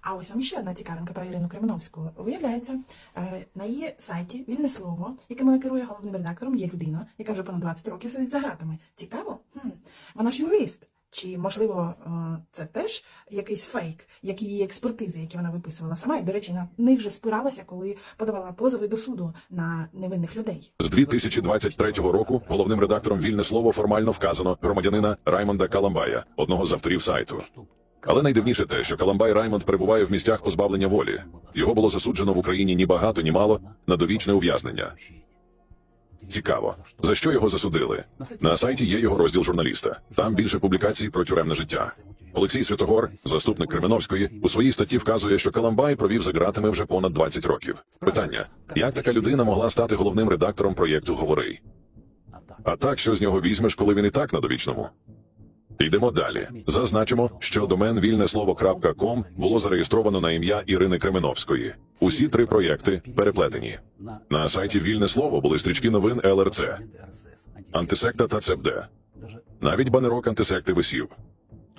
А ось вам ще одна цікавинка про Ірину Кременовську. Виявляється, е, на її сайті вільне слово, яким керує головним редактором, є людина, яка вже понад 20 років сидить за гратами. Цікаво? Хм. Вона ж юрист. Чи можливо е, це теж якийсь фейк, як її експертизи, які вона виписувала сама, і до речі, на них же спиралася, коли подавала позови до суду на невинних людей. З 2023 року головним редактором вільне слово формально вказано громадянина Раймонда Каламбая, одного з авторів сайту. Але найдивніше те, що Каламбай Раймонд перебуває в місцях позбавлення волі. Його було засуджено в Україні ні багато, ні мало на довічне ув'язнення. Цікаво, за що його засудили? На сайті є його розділ журналіста. Там більше публікацій про тюремне життя. Олексій Святогор, заступник Кременовської, у своїй статті вказує, що Каламбай провів за ґратами вже понад 20 років. Питання: як така людина могла стати головним редактором проєкту Говори? А так, що з нього візьмеш, коли він і так на довічному? Йдемо далі. Зазначимо, що домен вільне слово.ком було зареєстровано на ім'я Ірини Кременовської. Усі три проєкти переплетені. На сайті вільне слово були стрічки новин ЛРЦ, антисекта та ЦЕПД. Навіть банерок антисекти висів.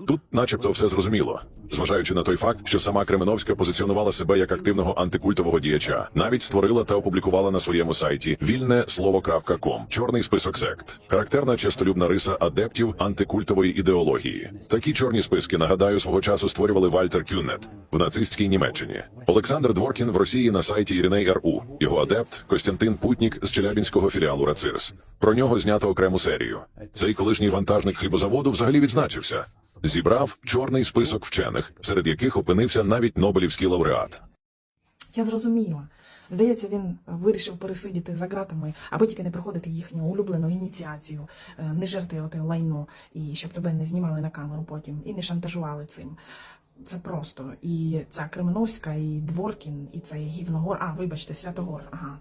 Тут, начебто, все зрозуміло, зважаючи на той факт, що сама Кременовська позиціонувала себе як активного антикультового діяча, навіть створила та опублікувала на своєму сайті вільне слово.ком чорний список сект, характерна честолюбна риса адептів антикультової ідеології. Такі чорні списки, нагадаю, свого часу створювали Вальтер Кюнет в нацистській Німеччині. Олександр Дворкін в Росії на сайті Іриней РУ. Його адепт Костянтин Путнік з Челябінського філіалу Рацирс. Про нього знято окрему серію. Цей колишній вантажник хлібозаводу взагалі відзначився. Зібрав чорний список вчених, серед яких опинився навіть Нобелівський лауреат. Я зрозуміла. Здається, він вирішив пересидіти за ґратами, аби тільки не проходити їхню улюблену ініціацію, е, не жерти лайно, і щоб тебе не знімали на камеру потім, і не шантажували цим. Це просто. І ця Кременовська, і Дворкін, і цей Гівногор. А, вибачте, Святогор. Ага.